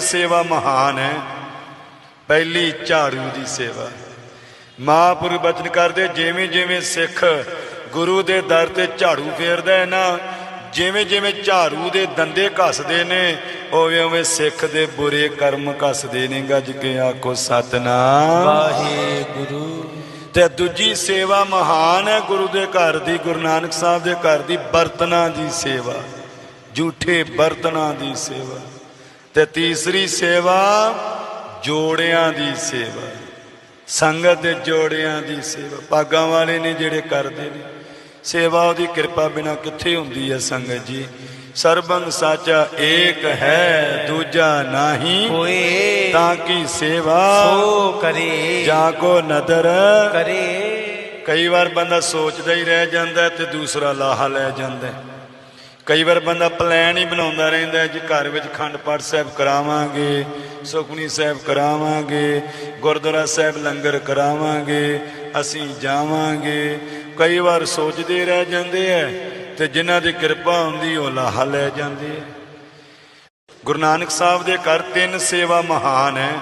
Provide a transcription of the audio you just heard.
ਸੇਵਾ ਮਹਾਨ ਹੈ। ਪਹਿਲੀ ਝਾੜੂ ਦੀ ਸੇਵਾ। ਮਹਾਂਪੁਰ ਬਚਨ ਕਰਦੇ ਜਿਵੇਂ ਜਿਵੇਂ ਸਿੱਖ ਗੁਰੂ ਦੇ ਦਰ ਤੇ ਝਾੜੂ ਫੇਰਦਾ ਹੈ ਨਾ ਜਿਵੇਂ ਜਿਵੇਂ ਝਾੜੂ ਦੇ ਦੰਦੇ ਘਸਦੇ ਨੇ ਉਵੇਂ ਉਵੇਂ ਸਿੱਖ ਦੇ ਬੁਰੇ ਕਰਮ ਘਸਦੇ ਨੇ। ਗੱਜ ਕੇ ਆਖੋ ਸਤਨਾਮ। ਵਾਹਿਗੁਰੂ। ਤੇ ਦੂਜੀ ਸੇਵਾ ਮਹਾਨ ਹੈ ਗੁਰੂ ਦੇ ਘਰ ਦੀ ਗੁਰੂ ਨਾਨਕ ਸਾਹਿਬ ਦੇ ਘਰ ਦੀ ਬਰਤਨਾਂ ਦੀ ਸੇਵਾ। ਝੂਠੇ ਬਰਤਨਾਂ ਦੀ ਸੇਵਾ। ਤੇ ਤੀਸਰੀ ਸੇਵਾ ਜੋੜਿਆਂ ਦੀ ਸੇਵਾ। ਸੰਗਤ ਦੇ ਜੋੜਿਆਂ ਦੀ ਸੇਵਾ। ਪਾਗਾਂ ਵਾਲੇ ਨੇ ਜਿਹੜੇ ਕਰਦੇ ਨੇ ਸੇਵਾ ਉਹਦੀ ਕਿਰਪਾ ਬਿਨਾ ਕਿੱਥੇ ਹੁੰਦੀ ਹੈ ਸੰਗਤ ਜੀ। ਸਰਬੰਗ ਸਾਚਾ ਏਕ ਹੈ ਦੂਜਾ ਨਹੀਂ। ਹੋਏ। ਤਾਂ ਕੀ ਸੇਵਾ ਸੋ ਕਰੇ। ਜਾ ਕੋ ਨਦਰ। ਕਰੇ। ਕਈ ਵਾਰ ਬੰਦਾ ਸੋਚਦਾ ਹੀ ਰਹਿ ਜਾਂਦਾ ਤੇ ਦੂਸਰਾ ਲਾਹਾ ਲੈ ਜਾਂਦਾ। ਕਈ ਵਾਰ ਬੰਦਾ ਪਲਾਨ ਹੀ ਬਣਾਉਂਦਾ ਰਹਿੰਦਾ ਜੀ, ਘਰ ਵਿੱਚ ਖੰਡ ਪਾਠ ਸਾਹਿਬ ਕਰਾਵਾਂਗੇ, ਸੁਖਮਨੀ ਸਾਹਿਬ ਕਰਾਵਾਂਗੇ, ਗੁਰਦੁਆਰਾ ਸਾਹਿਬ ਲੰਗਰ ਕਰਾਵਾਂਗੇ, ਅਸੀਂ ਜਾਵਾਂਗੇ। ਕਈ ਵਾਰ ਸੋਚਦੇ ਰਹਿ ਜਾਂਦੇ ਐ ਤੇ ਜਿਨ੍ਹਾਂ ਦੀ ਕਿਰਪਾ ਹੁੰਦੀ ਉਹ ਲਾਹਾ ਲੈ ਜਾਂਦੇ ਐ ਗੁਰੂ ਨਾਨਕ ਸਾਹਿਬ ਦੇ ਘਰ ਤਿੰਨ ਸੇਵਾ ਮਹਾਨ ਹੈ।